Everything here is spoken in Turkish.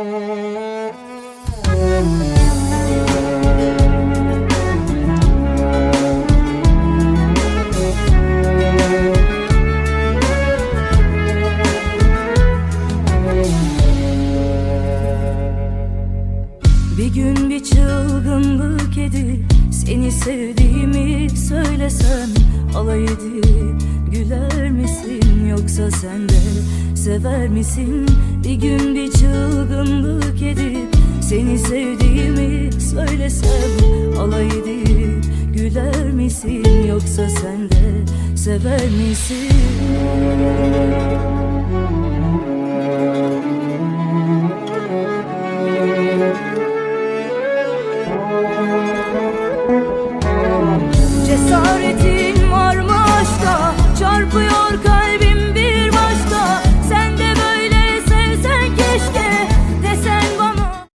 Bir gün bir çılgınlık edip seni sevdiğimi söylesem alay edip da sende Sever misin? Bir gün bir çılgınlık edip Seni sevdiğimi söylesem alay edip Güler misin? Yoksa sen de sever misin? Cesaretin var mı aşka? Çarpıyor kalbim